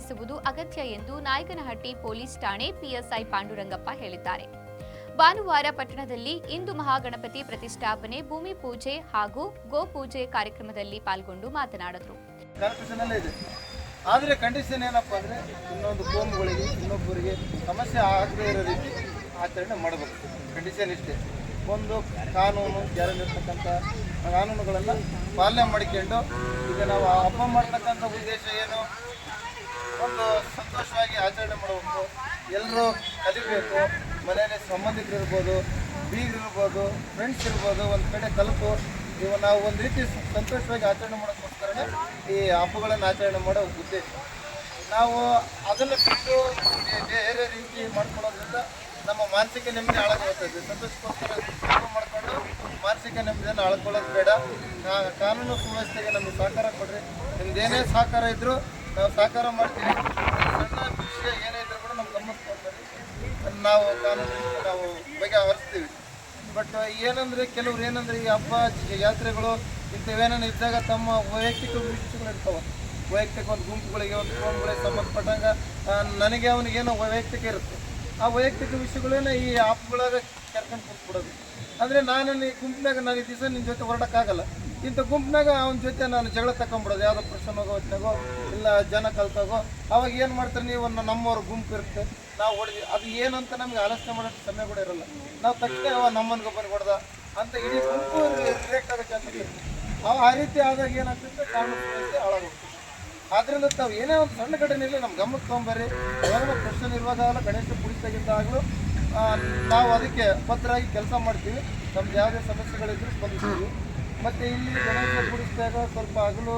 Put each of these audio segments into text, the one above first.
ವಹಿಸುವುದು ಅಗತ್ಯ ಎಂದು ನಾಯಕನಹಟ್ಟಿ ಪೊಲೀಸ್ ಠಾಣೆ ಪಿಎಸ್ಐ ಪಾಂಡುರಂಗಪ್ಪ ಹೇಳಿದ್ದಾರೆ. ಭಾನುವಾರ ಪಟ್ಟಣದಲ್ಲಿ ಇಂದು ಮಹಾಗಣಪತಿ ಪ್ರತಿಷ್ಠಾಪನೆ, ಭೂಮಿ ಪೂಜೆ ಹಾಗೂ ಗೋಪೂಜೆ ಕಾರ್ಯಕ್ರಮದಲ್ಲಿ ಪಾಲ್ಗೊಂಡು ಮಾತನಾಡಿದರು. ಆದರೆ ಕಂಡೀಷನ್ ಏನಪ್ಪ ಅಂದರೆ ಇನ್ನೊಂದು ಕೋಮುಗಳಿಗೆ, ಇನ್ನೊಬ್ಬರಿಗೆ ಸಮಸ್ಯೆ ಆಗದೇ ಇರೋ ರೀತಿ ಆಚರಣೆ ಮಾಡಬೇಕು. ಕಂಡೀಷನ್ ಇಷ್ಟೇ. ಒಂದು ಕಾನೂನು, ಜಾರಿಯಲ್ಲಿರ್ತಕ್ಕಂಥ ಕಾನೂನುಗಳನ್ನು ಪಾಲನೆ ಮಾಡಿಕೊಂಡು ಈಗ ನಾವು ಹಬ್ಬ ಮಾಡ್ತಕ್ಕಂಥ ಉದ್ದೇಶ ಏನು ಒಂದು ಸಂತೋಷವಾಗಿ ಆಚರಣೆ ಮಾಡಬೇಕು ಎಲ್ಲರೂ ಕಲಿಬೇಕು. ಮನೆಯಲ್ಲಿ ಸಂಬಂಧಿಕರು ಇರ್ಬೋದು ಬೀಗರಿರ್ಬೋದು ಫ್ರೆಂಡ್ಸ್ ಇರ್ಬೋದು, ಒಂದು ಕಡೆ ತಲುಪು. ಇವು ನಾವು ಒಂದು ರೀತಿ ಸಂತೋಷವಾಗಿ ಆಚರಣೆ ಮಾಡೋಕ್ಕೋಸ್ಕರನೇ ಈ ಹಬ್ಬಗಳನ್ನು ಆಚರಣೆ ಮಾಡೋ ಉದ್ದೇಶ. ನಾವು ಅದನ್ನು ಬಿಟ್ಟು ಬೇರೆ ರೀತಿ ಮಾಡ್ಕೊಳ್ಳೋದ್ರಿಂದ ನಮ್ಮ ಮಾನಸಿಕ ನೆಮ್ಮದಿ ಹಾಳಾಗೋಗ್ತದೆ ಸಂತೋಷಕ್ಕೋಸ್ಕರ ಮಾಡಿಕೊಂಡು ಮಾನಸಿಕ ನೆಮ್ಮದಿಯನ್ನು ಆಳ್ಕೊಳ್ಳೋದು ಬೇಡ. ಕಾನೂನು ಸುವ್ಯವಸ್ಥೆಗೆ ನಮಗೆ ಸಹಕಾರ ಕೊಡ್ರಿ. ನಿಮ್ದೇನೇ ಸಹಕಾರ ಇದ್ದರೂ ನಾವು ಸಹಕಾರ ಮಾಡ್ತೀವಿ. ಸಣ್ಣ ವಿಷಯ ಏನೇ ಇದ್ರೂ ಕೂಡ ನಮ್ಮ ಗಮನಕ್ಕೆ ಕೊಡ್ತಾರೆ ನಾವು ಬಗ್ಗೆ ನಾವು ಬಗೆಹರಿಸ್ತೀವಿ ಬಟ್ ಏನಂದ್ರೆ ಕೆಲವ್ರು ಏನಂದ್ರೆ ಈ ಹಬ್ಬ ಯಾತ್ರೆಗಳು ಇಂಥವೇನೇನು ಇದ್ದಾಗ ತಮ್ಮ ವೈಯಕ್ತಿಕ ವಿಷಯಗಳು ಇರ್ತಾವೆ. ವೈಯಕ್ತಿಕ ಒಂದು ಗುಂಪುಗಳಿಗೆ, ಒಂದು ಫೋನ್ಗಳಿಗೆ ಸಂಬಂಧಪಟ್ಟಂಗ ನನಗೆ ಅವನಿಗೇನೋ ವೈಯಕ್ತಿಕ ಇರುತ್ತೆ. ಆ ವೈಯಕ್ತಿಕ ವಿಷಯಗಳನ್ನ ಈ ಆಪ್ಗಳಾಗ ಕರ್ಕೊಂಡು ಕೂತ್ಬಿಡೋದು. ಅಂದರೆ ನಾನು ಈ ಗುಂಪಿನಾಗ ನಾನು ಈ ದಿವಸ ನಿನ್ನ ಜೊತೆ ಹೊರಡೋಕ್ಕಾಗಲ್ಲ. ಇಂಥ ಗುಂಪಿನಾಗ ಅವನ ಜೊತೆ ನಾನು ಜಗಳ ತಗೊಂಬಿಡೋದು ಯಾವುದೋ ಪ್ರಶ್ನೋಗೋ ಹೊತ್ತಿನಾಗೋ ಇಲ್ಲ ಜನ ಕಲ್ತಾಗೋ. ಅವಾಗ ಏನು ಮಾಡ್ತಾರೆ ನೀವು ನಮ್ಮವ್ರ ಗುಂಪು ಇರುತ್ತೆ. ನಾವು ಹೊಡೆದ್ವಿ ಅದು ಏನಂತ ನಮ್ಗೆ ಆಲೋಚನೆ ಮಾಡೋಕ್ಕೆ ಸಮಯ ಕೂಡ ಇರಲ್ಲ. ನಾವು ತಕ್ಷಣ ಅವ ಗೊಬ್ಬರ ಹೊಡೆದ ಅಂತ ಇಡೀ ಗುಂಪು ರಿಯಾಕ್ಟ್ ಆಗೋ ಚಾನ್ಸಸ್ ಇರುತ್ತೆ ಅವ ಆ ರೀತಿ ಆದಾಗ ಏನಾಗ್ತದೆ ಕಾನೂನು ಹಾಳಾಗುತ್ತೆ. ಆದ್ರಿಂದ ತಾವು ಏನೇ ಒಂದು ಸಣ್ಣ ಘಟನೆ ಇರಲಿ ನಮ್ಮ ಗಮನಕ್ಕೆ ತೊಗೊಂಬರ್ರಿ. ಯಾವಾಗ ಪ್ರಶ್ನೆ ಇರುವಾಗಲೂ ಗಣೇಶ ಪುಡಿಸ್ತಾಗಿದ್ದಾಗಲೂ ನಾವು ಅದಕ್ಕೆ ಭದ್ರಾಗಿ ಕೆಲಸ ಮಾಡ್ತೀವಿ. ನಮ್ದು ಯಾವುದೇ ಸಮಸ್ಯೆಗಳಿದ್ರು ಸ್ಪಂದಿಸ್ತೀವಿ ಮತ್ತು ಇಲ್ಲಿ ಗಣೇಶ ಗುಡಿಸಿದಾಗ ಸ್ವಲ್ಪ ಹಗಲು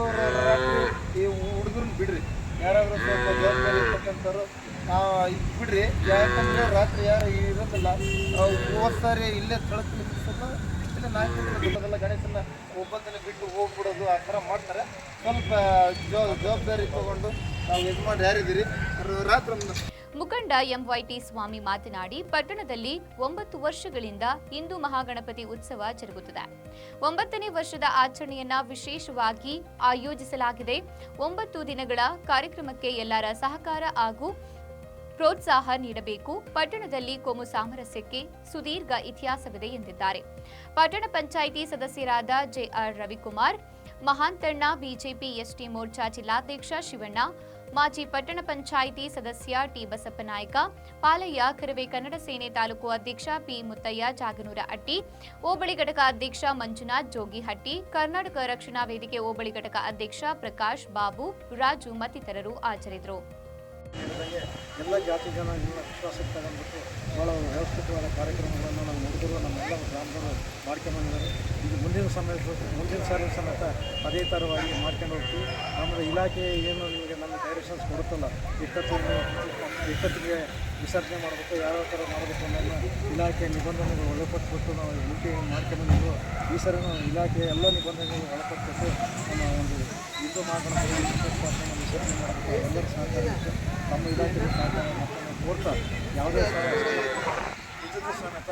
ರಾತ್ರಿ ಈ ಹುಡುಗರನ್ನ ಬಿಡ್ರಿ. ಯಾರಾದರೂ ಸ್ವಲ್ಪ ಜವಾಬ್ದಾರಿ ಇರ್ತಕ್ಕಂಥವ್ರು ಇದು ಬಿಡ್ರಿ, ಯಾಕಂದ್ರೆ ರಾತ್ರಿ ಯಾರು ಇರೋದಿಲ್ಲ. ಹೋದ ಸಾರಿ ಇಲ್ಲೇ ಥಳಕ್ಕೆ ನಿಲ್ಲಿಸೋದು, ಇಲ್ಲ ನಾಲ್ಕು ಗಣೇಶನ ಒಬ್ಬತ್ತಲ್ಲಿ ಬಿಟ್ಟು ಹೋಗ್ಬಿಡೋದು, ಆ ಥರ ಮಾಡ್ತಾರೆ. ಸ್ವಲ್ಪ ಜವ- ಜವಾಬ್ದಾರಿ ತಗೊಂಡು ನಾವು ಯಜಮಾನ್ ಯಾರಿದ್ದೀರಿ? ಅವ್ರು ರಾತ್ರಿ ಮುಖಂಡ ಎಂವೈಟಿ ಸ್ವಾಮಿ ಮಾತನಾಡಿ, ಪಟ್ಟಣದಲ್ಲಿ ಒಂಬತ್ತು ವರ್ಷಗಳಿಂದ ಹಿಂದೂ ಮಹಾಗಣಪತಿ ಉತ್ಸವ ಜರುಗುತ್ತದೆ. ಒಂಬತ್ತನೇ ವರ್ಷದ ಆಚರಣೆಯನ್ನ ವಿಶೇಷವಾಗಿ ಆಯೋಜಿಸಲಾಗಿದೆ. ಒಂಬತ್ತು ದಿನಗಳ ಕಾರ್ಯಕ್ರಮಕ್ಕೆ ಎಲ್ಲರ ಸಹಕಾರ ಹಾಗೂ ಪ್ರೋತ್ಸಾಹ ನೀಡಬೇಕು. ಪಟ್ಟಣದಲ್ಲಿ ಕೋಮು ಸಾಮರಸ್ಯಕ್ಕೆ ಸುದೀರ್ಘ ಇತಿಹಾಸವಿದೆ ಎಂದಿದ್ದಾರೆ. ಪಟ್ಟಣ ಪಂಚಾಯಿತಿ ಸದಸ್ಯರಾದ JR Ravikumar, Mahantanna BJP ST Morcha ಜಿಲ್ಲಾಧ್ಯಕ್ಷ ಶಿವಣ್ಣ, ಮಾಜಿ ಪಟ್ಟಣ ಪಂಚಾಯಿತಿ ಸದಸ್ಯ ಟಿ ಬಸಪ್ಪನಾಯಕ ಪಾಲಯ್ಯ ಕರವೇ ಕನ್ನಡ ಸೇನೆ ತಾಲೂಕು ಅಧ್ಯಕ್ಷ ಪಿ ಮುತ್ತಯ್ಯ ಜಾಗನೂರ ಅಟ್ಟಿ, ಹೋಬಳಿ ಘಟಕ ಅಧ್ಯಕ್ಷ ಮಂಜುನಾಥ್ ಜೋಗಿಹಟ್ಟಿ, ಕರ್ನಾಟಕ ರಕ್ಷಣಾ ವೇದಿಕೆ ಹೋಬಳಿ ಘಟಕ ಅಧ್ಯಕ್ಷ ಪ್ರಕಾಶ್ ಬಾಬು, ರಾಜು ಮತ್ತಿತರರು ಹಾಜರಿದ್ದರು. ಎಲ್ಲ ಜಾತಿ ಜನ ಎಲ್ಲ ವಿಶ್ವಾಸಕ್ಕೆ ತಗೊಂಡ್ಬಿಟ್ಟು ಭಾಳ ವ್ಯವಸ್ಥಿತವಾದ ಕಾರ್ಯಕ್ರಮಗಳನ್ನು ನಾವು ನೋಡಿದ್ರು ನಮ್ಮೆಲ್ಲ ಗ್ರಾಮದವರು ಮಾಡ್ಕೊಂಡ್ಬಂದಿದ್ದಾರೆ ಇದು ಮುಂದಿನ ಸಮಯ ಮುಂದಿನ ಸಾರಿ ಸಮೇತ ಅದೇ ಥರವಾಗಿ ಮಾಡ್ಕೊಂಡು ಹೋಗ್ತೀವಿ. ಆಮೇಲೆ ಇಲಾಖೆ ಏನು ನಿಮಗೆ ನಮ್ಮ ಡೈರೆಕ್ಷನ್ಸ್ ಕೊಡುತ್ತಲ್ಲ, ಇಪ್ಪತ್ತೊಂದು ಇಪ್ಪತ್ತಿಗೆ ವಿಸರ್ಜನೆ ಮಾಡಬೇಕು, ಯಾವ ಥರ ಮಾಡಬೇಕು ಅನ್ನೋದನ್ನ ಇಲಾಖೆ ನಿಬಂಧನೆಗಳು ಒಳಪಟ್ಟುಬಿಟ್ಟು ನಾವು ಎಣಿಕೆ ಮಾಡ್ಕೊಂಡ್ಬಂದಿದ್ದು ಈ ಸರಿ ಇಲಾಖೆ ಎಲ್ಲ ನಿಬಂಧನೆಗಳು ಒಳಪಟ್ಟುಬಿಟ್ಟು ನಮ್ಮ ಒಂದು ಹಿಂದೂ ಮಾತನಾಡಿ ವಿಸರ್ಜನೆ ಎಲ್ಲರೂ ಸಹಕಾರ ನಮ್ಮ ಇಲಾಖೆಗೆ ಸಹಕಾರ ಮಾಡ್ತಾರೆ ಕೋರ್ತಾರೆ ಯಾವುದೇ ಸಮೇತ